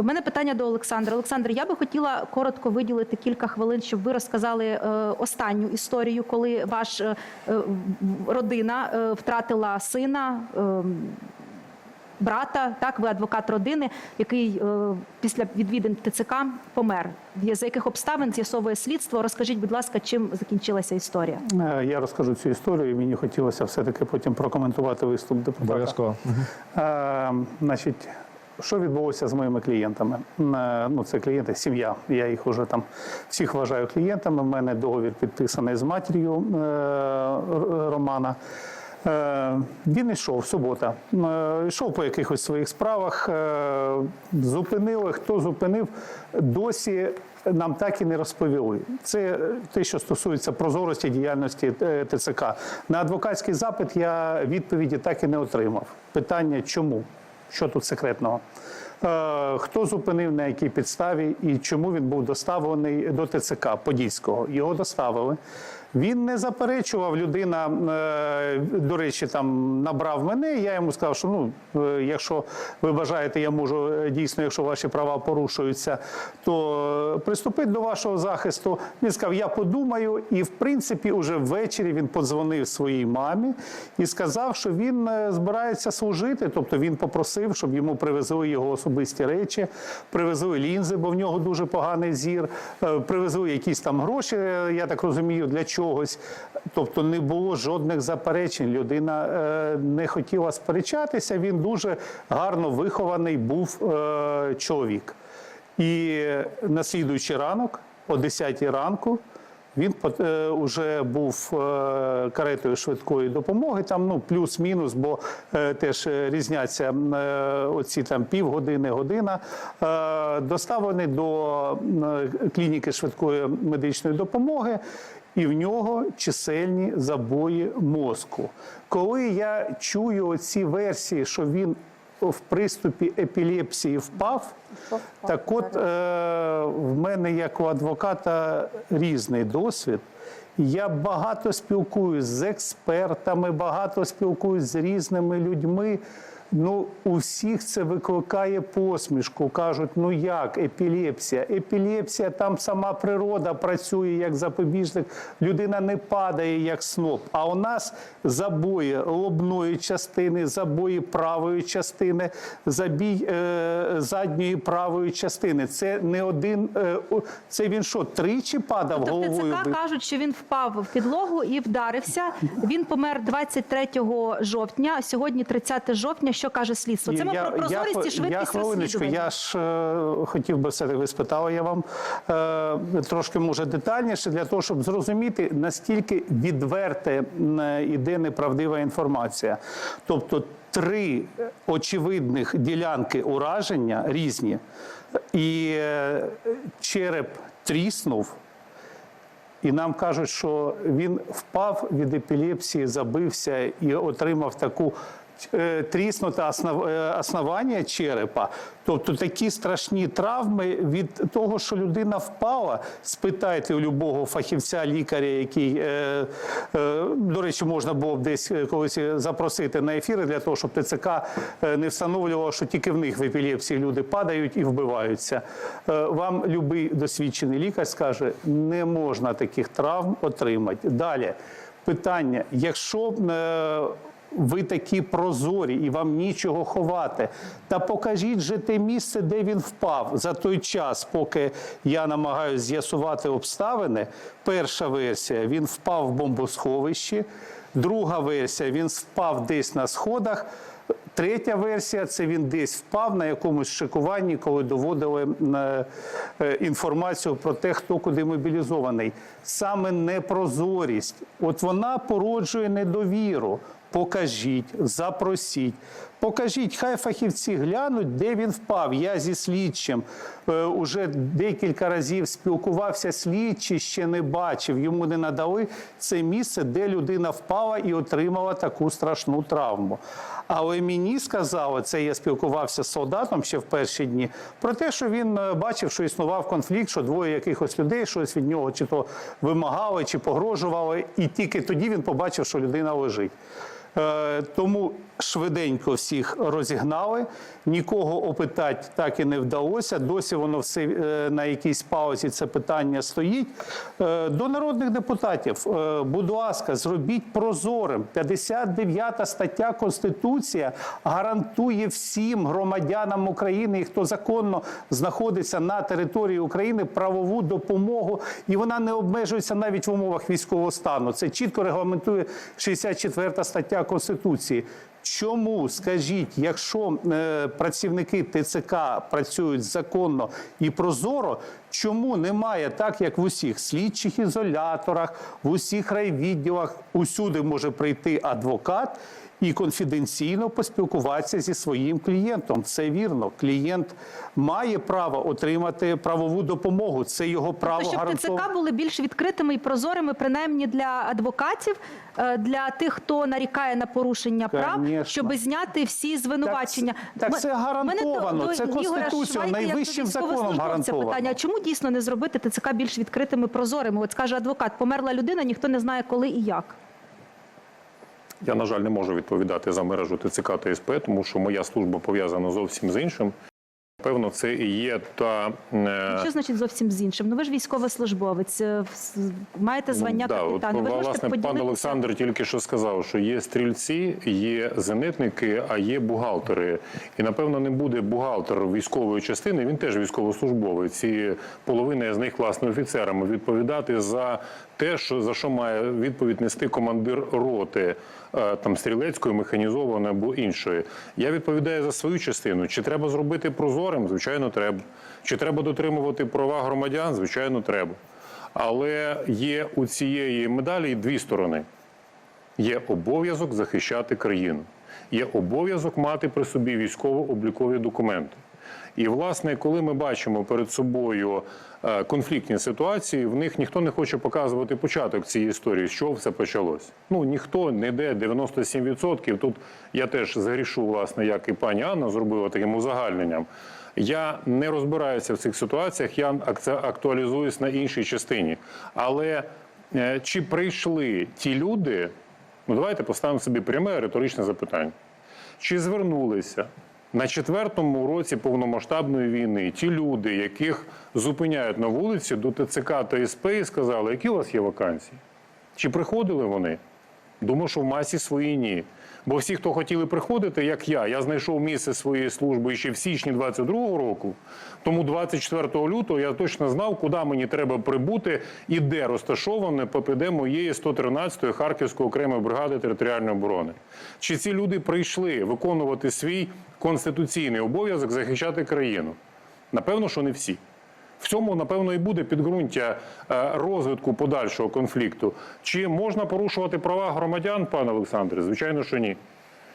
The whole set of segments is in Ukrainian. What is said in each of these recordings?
У мене питання до Олександра. Олександр, я би хотіла коротко виділити кілька хвилин, щоб ви розказали е, останню історію, коли ваш е, е, родина е, втратила сина. е, Брата, так, ви адвокат родини, який е, після відвідин ТЦК помер. За яких обставин з'ясовує слідство? Розкажіть, будь ласка, чим закінчилася історія? Я розкажу цю історію, і мені хотілося все-таки потім прокоментувати виступ депутата. Обов'язково. Е, значить, що відбулося з моїми клієнтами? Е, Ну, це клієнти, сім'я. Я їх вже там всіх вважаю клієнтами. У мене договір підписаний з матір'ю е, Романа. Е, Він йшов субота, йшов по якихось своїх справах, зупинили. Хто зупинив, досі нам так і не розповіли. Це те, що стосується прозорості діяльності ТЦК. На адвокатський запит я відповіді так і не отримав. Питання чому? Що тут секретного? Е, Хто зупинив на якій підставі і чому він був доставлений до ТЦК Подільського? Його доставили. Він не заперечував, людина, е, до речі, там набрав мене. Я йому сказав, що ну, е, якщо ви бажаєте, я можу е, дійсно, якщо ваші права порушуються, то приступити до вашого захисту. Він сказав, я подумаю. І в принципі, уже ввечері він подзвонив своїй мамі і сказав, що він збирається служити. Тобто він попросив, щоб йому привезли його особисті речі, привезли лінзи, бо в нього дуже поганий зір, привезли якісь там гроші, я так розумію, для чогось. Тобто не було жодних заперечень. Людина е, не хотіла сперечатися. Він дуже гарно вихований був е, чоловік. І на слідуючий ранок, о 10 ранку, він вже був е, каретою швидкої допомоги, там ну плюс-мінус, бо е, теж е, різняться е, оці там півгодини, година. Е, доставлений до клініки швидкої медичної допомоги. І в нього чисельні забої мозку. Коли я чую оці версії, що він в приступі епілепсії впав, так от е, в мене як у адвоката різний досвід. Я багато спілкуюсь з експертами, багато спілкуюсь з різними людьми. Ну, у всіх це викликає посмішку. Кажуть, ну як епілепсія? Епілепсія там сама природа працює як запобіжник. Людина не падає як сноп. А у нас забої лобної частини, забої правої частини, забій е, задньої правої частини. Це не один. Е, це він що, тричі падав Тобто головою? ТЦК кажуть, що він впав в підлогу і вдарився. Він помер 23 жовтня. Сьогодні 30 жовтня. Що каже слідство? Це ми про прозорість і я швидкість хвилиночку, розслідування. я ж е, хотів би все-таки ви спитали я вам е, трошки може детальніше для того, щоб зрозуміти наскільки відверте іде неправдива інформація. Тобто три очевидних ділянки ураження різні, і е, череп тріснув. І нам кажуть, що він впав від епілепсії, забився і отримав таку тріснуте е, основання черепа. Тобто такі страшні травми від того, що людина впала. Спитайте у любого фахівця, лікаря, який, е, е, до речі, можна було б десь колись запросити на ефіри для того, щоб ТЦК не встановлювало, що тільки в них в епілепсії люди падають і вбиваються. Вам любий досвідчений лікар скаже, не можна таких травм отримати. Далі питання: якщо ви такі прозорі і вам нічого ховати, та покажіть же те місце, де він впав за той час, поки я намагаюся з'ясувати обставини. Перша версія він впав в бомбосховищі. Друга версія він впав десь на сходах. Третя версія це він десь впав на якомусь шикуванні, коли доводили е, е, інформацію про те, хто куди мобілізований. Саме непрозорість, от вона породжує недовіру. Покажіть, запросіть. Покажіть, хай фахівці глянуть, де він впав. Я зі слідчим е, уже декілька разів спілкувався. Слідчий ще не бачив, йому не надали це місце, де людина впала і отримала таку страшну травму. Але мені сказали, це я спілкувався з солдатом ще в перші дні, про те, що він е, бачив, що існував конфлікт, що двоє якихось людей щось від нього чи то вимагали, чи погрожували, і тільки тоді він побачив, що людина лежить. Е, Тому швиденько всіх розігнали, нікого опитати так і не вдалося. Досі воно все е, на якійсь паузі це питання стоїть. Е, До народних депутатів, е, будь ласка, зробіть прозорим. 59 стаття Конституція гарантує всім громадянам України, і хто законно знаходиться на території України, правову допомогу, і вона не обмежується навіть в умовах військового стану. Це чітко регламентує 64 стаття Конституції. Чому скажіть, якщо е, працівники ТЦК працюють законно і прозоро, чому немає так, як в усіх слідчих ізоляторах, в усіх райвідділах, усюди може прийти адвокат і конфіденційно поспілкуватися зі своїм клієнтом? Це вірно. Клієнт має право отримати правову допомогу. Це його право Тобто, щоб. ТЦК були більш відкритими і прозорими, принаймні для адвокатів, е, для тих, хто нарікає на порушення прав, щоб зняти всі звинувачення. так Ми- це гарантовано, мене це Конституцією, найвищим законом гарантовано. Питання, чому дійсно не зробити ТЦК більш відкритими, прозорими? От скаже адвокат, померла людина, ніхто не знає, коли і як. Я, на жаль, не можу відповідати за мережу ТЦК та СП, тому що моя служба пов'язана зовсім з іншим. Певно, це і є та е, Що значить зовсім з іншим? Ну ви ж військовослужбовець, е, маєте звання да, от. Ви можете власне, пан? Олександр тільки що сказав, що є стрільці, є зенитники, а є бухгалтери. І напевно не буде бухгалтер військової частини. Він теж військовослужбовець. І половина з них власне офіцерами відповідати за те, що за що має відповідь нести командир роти. е, Там стрілецької, механізованої або іншої. Я відповідаю за свою частину. Чи треба зробити прозорим? Звичайно, треба. Чи треба дотримувати права громадян? Звичайно, треба. Але є у цієї медалі дві сторони. Є обов'язок захищати країну, є обов'язок мати при собі військово-облікові документи. І, власне, коли ми бачимо перед собою е, конфліктні ситуації, в них ніхто не хоче показувати початок цієї історії, з чого все почалось. Ну ніхто не йде 97%. Тут я теж загрішу, власне, як і пані Анна зробила таким узагальненням. Я не розбираюся в цих ситуаціях, я актуалізуюсь на іншій частині. Але е, чи прийшли ті люди? Ну давайте поставимо собі пряме риторичне запитання. Чи звернулися на четвертому році повномасштабної війни ті люди, яких зупиняють на вулиці до ТЦК та СП і сказали, які у вас є вакансії? Чи приходили вони? Думаю, що в масі своїй ні. Бо всі, хто хотіли приходити, як я, я знайшов місце своєї служби ще в січні 22-го року. Тому 24 лютого я точно знав, куди мені треба прибути і де розташоване ППД моєї 113-ї Харківської окремої бригади територіальної оборони. Чи ці люди прийшли виконувати свій конституційний обов'язок захищати країну? Напевно, що не всі. В цьому, напевно, і буде підґрунтя е, розвитку подальшого конфлікту. Чи можна порушувати права громадян, пане Олександре? Звичайно, що ні.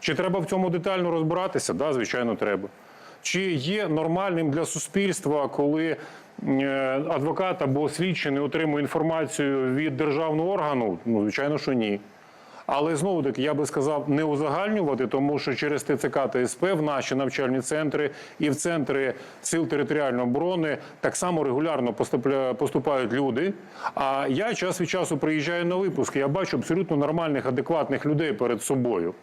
Чи треба в цьому детально розбиратися? Да, звичайно, треба. Чи є нормальним для суспільства, коли е, адвокат або слідчий не отримує інформацію від державного органу? Ну, звичайно, що ні. Але знову таки я би сказав не узагальнювати, тому що через ТЦК та СП в наші навчальні центри і в центри сил територіальної оборони так само регулярно поступають люди. А я час від часу приїжджаю на випуски. Я бачу абсолютно нормальних, адекватних людей перед собою.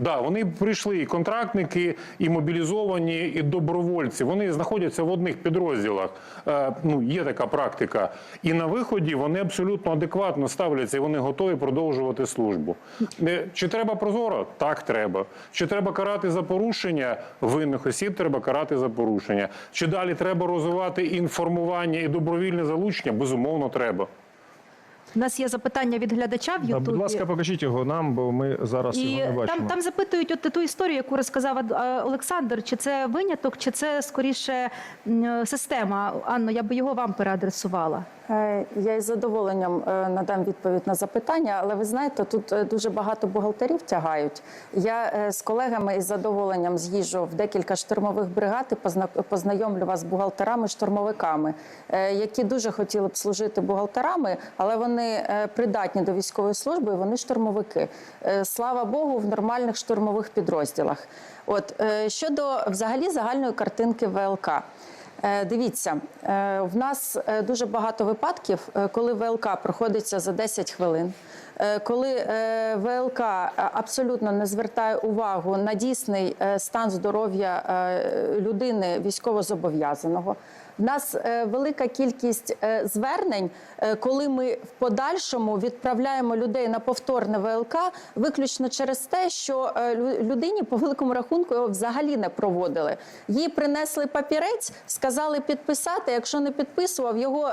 Да, вони прийшли і контрактники, і мобілізовані, і добровольці. Вони знаходяться в одних підрозділах. Е, ну, є така практика. І на виході вони абсолютно адекватно ставляться, і вони готові продовжувати службу. Е, Чи треба прозоро? Так, треба. Чи треба карати за порушення винних осіб? Треба карати за порушення. Чи далі треба розвивати інформування і добровільне залучення? Безумовно, треба. У нас є запитання від глядача в Да, Ютубі. Будь ласка, покажіть його нам, бо ми зараз І його не бачимо. там, там запитують от ту історію, яку розказав е, Олександр. Чи це виняток, чи це скоріше е, система? Анно, я би його вам переадресувала. Е, Я із задоволенням надам відповідь на запитання, але ви знаєте, тут дуже багато бухгалтерів тягають. Я з колегами із задоволенням з'їжджу в декілька штурмових бригад і позна- познайомлю вас з бухгалтерами-штурмовиками, які дуже хотіли б служити бухгалтерами, але вони е, придатні до військової служби, вони штурмовики. Е, Слава Богу, в нормальних штурмових підрозділах. От е, щодо взагалі загальної картинки ВЛК. Дивіться, в нас дуже багато випадків, коли ВЛК проходиться за 10 хвилин. Е, Коли е, ВЛК е, абсолютно не звертає увагу на дійсний стан здоров'я людини військовозобов'язаного, в нас велика кількість звернень, коли ми в подальшому відправляємо людей на повторне ВЛК, виключно через те, що людині по великому рахунку його взагалі не проводили. Їй принесли папірець, сказали підписати. Якщо не підписував, його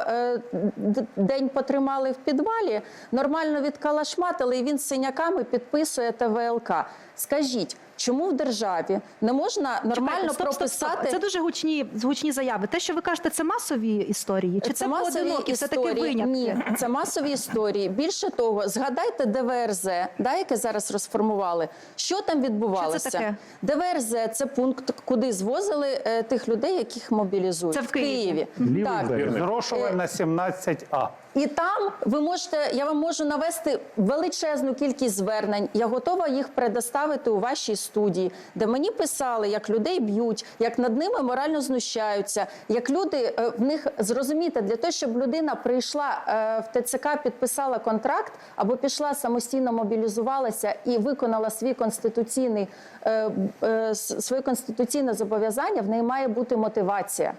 день потримали в підвалі, нормально відкалашматили, і він з синяками підписує те ВЛК. Скажіть, чому в державі не можна нормально Чекайте, стоп, стоп, стоп. прописати? Це дуже гучні, гучні заяви. Те, що ви кажете, це масові історії? Чи це, поодинокі, все таки винятки? Ні, це масові історії. Більше того, згадайте ДВРЗ, да, яке зараз розформували. Що там відбувалося? Що це таке? ДВРЗ це пункт, куди звозили е, тих людей, яких мобілізують. Це в Києві. Лівий Так. берег. Зрошова Е, на 17А. І там ви можете, я вам можу навести величезну кількість звернень. Я готова їх предоставити у вашій студії, де мені писали, як людей б'ють, як над ними морально знущаються, як люди е, в них зрозуміти для того, щоб людина прийшла е, в ТЦК, підписала контракт або пішла самостійно мобілізувалася і виконала свій конституційний е, своє конституційне зобов'язання. В неї має бути мотивація.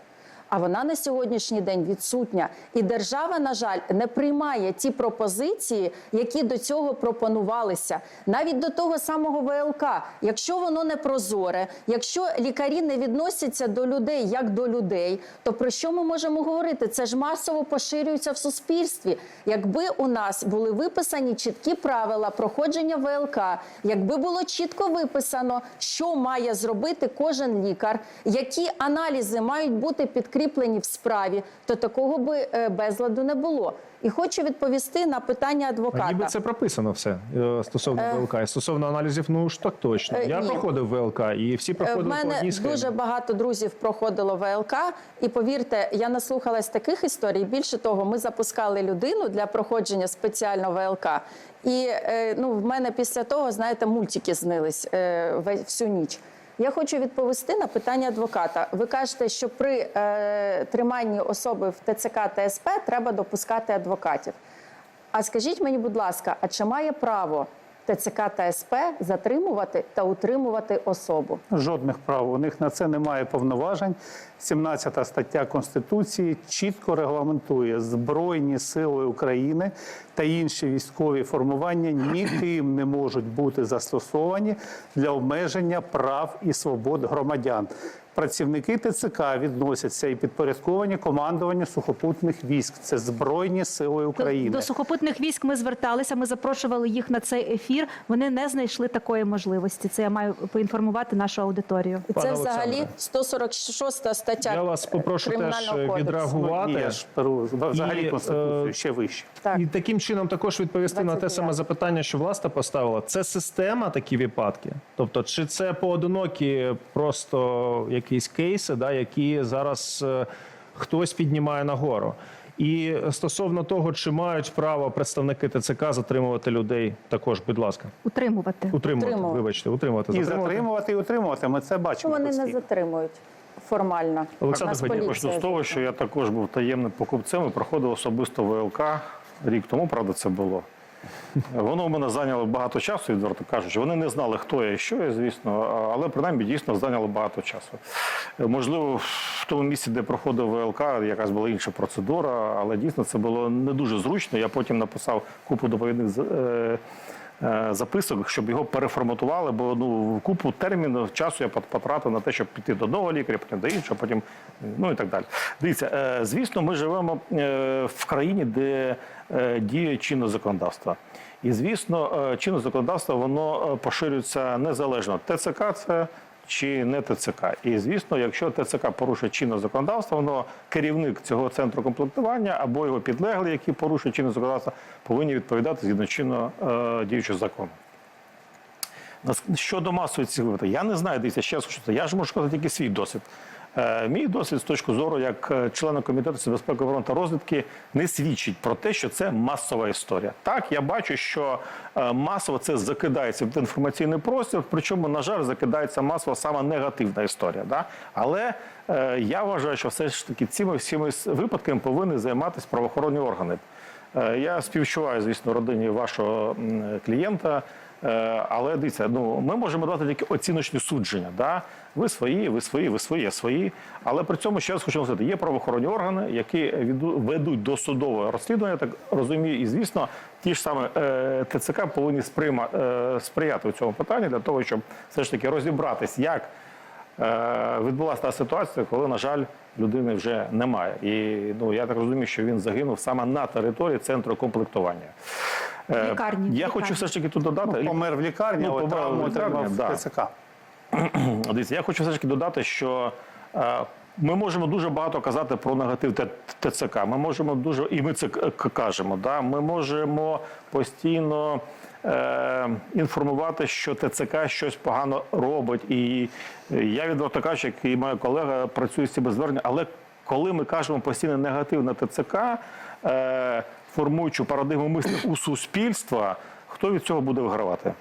А вона на сьогоднішній день відсутня. І держава, на жаль, не приймає ті пропозиції, які до цього пропонувалися. Навіть до того самого ВЛК. Якщо воно не прозоре, якщо лікарі не відносяться до людей як до людей, то про що ми можемо говорити? Це ж масово поширюється в суспільстві. Якби у нас були виписані чіткі правила проходження ВЛК, якби було чітко виписано, що має зробити кожен лікар, які аналізи мають бути підкріплені в справі, то такого би е, безладу не було. І хочу відповісти на питання адвоката. Ніби це прописано все е, стосовно ВЛК. І стосовно аналізів, ну ж так точно. Е, Я ні. проходив ВЛК, і всі Е, проходили В по мене одній схемі. дуже багато друзів проходило ВЛК, і повірте, я наслухалась таких історій. Більше того, ми запускали людину для проходження спеціально ВЛК. І е, ну, в мене після того, знаєте, мультики знились е, всю ніч. Я хочу відповісти на питання адвоката. Ви кажете, що при е, триманні особи в ТЦК та СП треба допускати адвокатів. А скажіть мені, будь ласка, а чи має право ТЦК та СП затримувати та утримувати особу? Жодних прав. У них на це немає повноважень. 17 стаття Конституції чітко регламентує Збройні сили України та інші військові формування ніким не можуть бути застосовані для обмеження прав і свобод громадян. Працівники ТЦК відносяться і підпорядковані командуванню сухопутних військ. Це Збройні сили України. до сухопутних військ ми зверталися, ми запрошували їх на цей ефір. Вони не знайшли такої можливості. Це я маю поінформувати нашу аудиторію. І це взагалі Олександре. 146 стаття Я вас попрошу теж відреагувати. Ні, я ж беру взагалі І, Конституцію е, ще вище. Так. І таким чином також відповісти на те саме запитання, що власне поставила. Це система такі випадки? Тобто, чи це поодинокі просто якісь кейси, да, які зараз е, хтось піднімає нагору? І стосовно того, чи мають право представники ТЦК затримувати людей, також, будь ласка, Утримувати. утримувати, Утримувати. вибачте, утримувати, І затримувати. затримувати, і утримувати. Ми це бачимо. вони не затримують формально. Олександр Почну з того, що я також був таємним покупцем і проходив особисто ВЛК рік тому, правда, це було. Воно в мене зайняло багато часу, відверто кажучи. Вони не знали, хто я і що я, звісно, але принаймні дійсно зайняло багато часу. Е, Можливо, в тому місці, де проходив ВЛК, якась була інша процедура, але дійсно це було не дуже зручно. Я потім написав купу доповідних е, записок, щоб його переформатували, бо ну купу терміну часу я потратив на те, щоб піти до одного лікаря, потім до іншого, потім ну і так далі. Дивіться, е, звісно, ми живемо е, в країні, де е, діє чинне законодавство. І звісно, е, чинне законодавство воно е, поширюється незалежно. ТЦК це чи не ТЦК. І звісно, якщо ТЦК порушує чинне законодавство, воно керівник цього центру комплектування або його підлеглий, які порушують чинне законодавство, повинні відповідати згідно чинно е, діючого закону. Щодо масової випадків, я не знаю, дивіться, ще раз хочу я ж можу сказати тільки свій досвід. Е, Мій досвід з точки зору як е, члена комітету безпеки оборони та розвідки не свідчить про те, що це масова історія. Так, я бачу, що е, масово це закидається в інформаційний простір, причому, на жаль, закидається масово саме негативна історія. Да? Але е, я вважаю, що все ж таки цими всіми випадками повинні займатися правоохоронні органи. Е, Я співчуваю, звісно, родині вашого клієнта. Е, Але дивіться, ну ми можемо дати тільки оціночні судження. Да? Ви свої, ви свої, ви свої, я свої. Але при цьому ще раз хочу сказати, є правоохоронні органи, які ведуть до судового розслідування. Так розумію, і звісно, ті ж саме е, ТЦК повинні сприйма, е, сприяти у цьому питанні для того, щоб все ж таки розібратись, як відбулася та ситуація, коли, на жаль, людини вже немає. І ну я так розумію, що він загинув саме на території центру комплектування. Е, Лікарні, Я лікарні. хочу все ж таки тут додати. Ну, помер в лікарні, Ну, але помер в травму отримав да. в ТЦК. Дивіться, я хочу все ж таки додати, що е, ми можемо дуже багато казати про негатив ТЦК. Ми можемо дуже, і ми це кажемо. Да? Ми можемо постійно е, інформувати, що ТЦК щось погано робить. І я відверто кажу, як і моя колега працює з цими зверненнями, але коли ми кажемо постійно негатив на ТЦК, е, формуючи парадигму мислення у суспільства, хто від цього буде вигравати?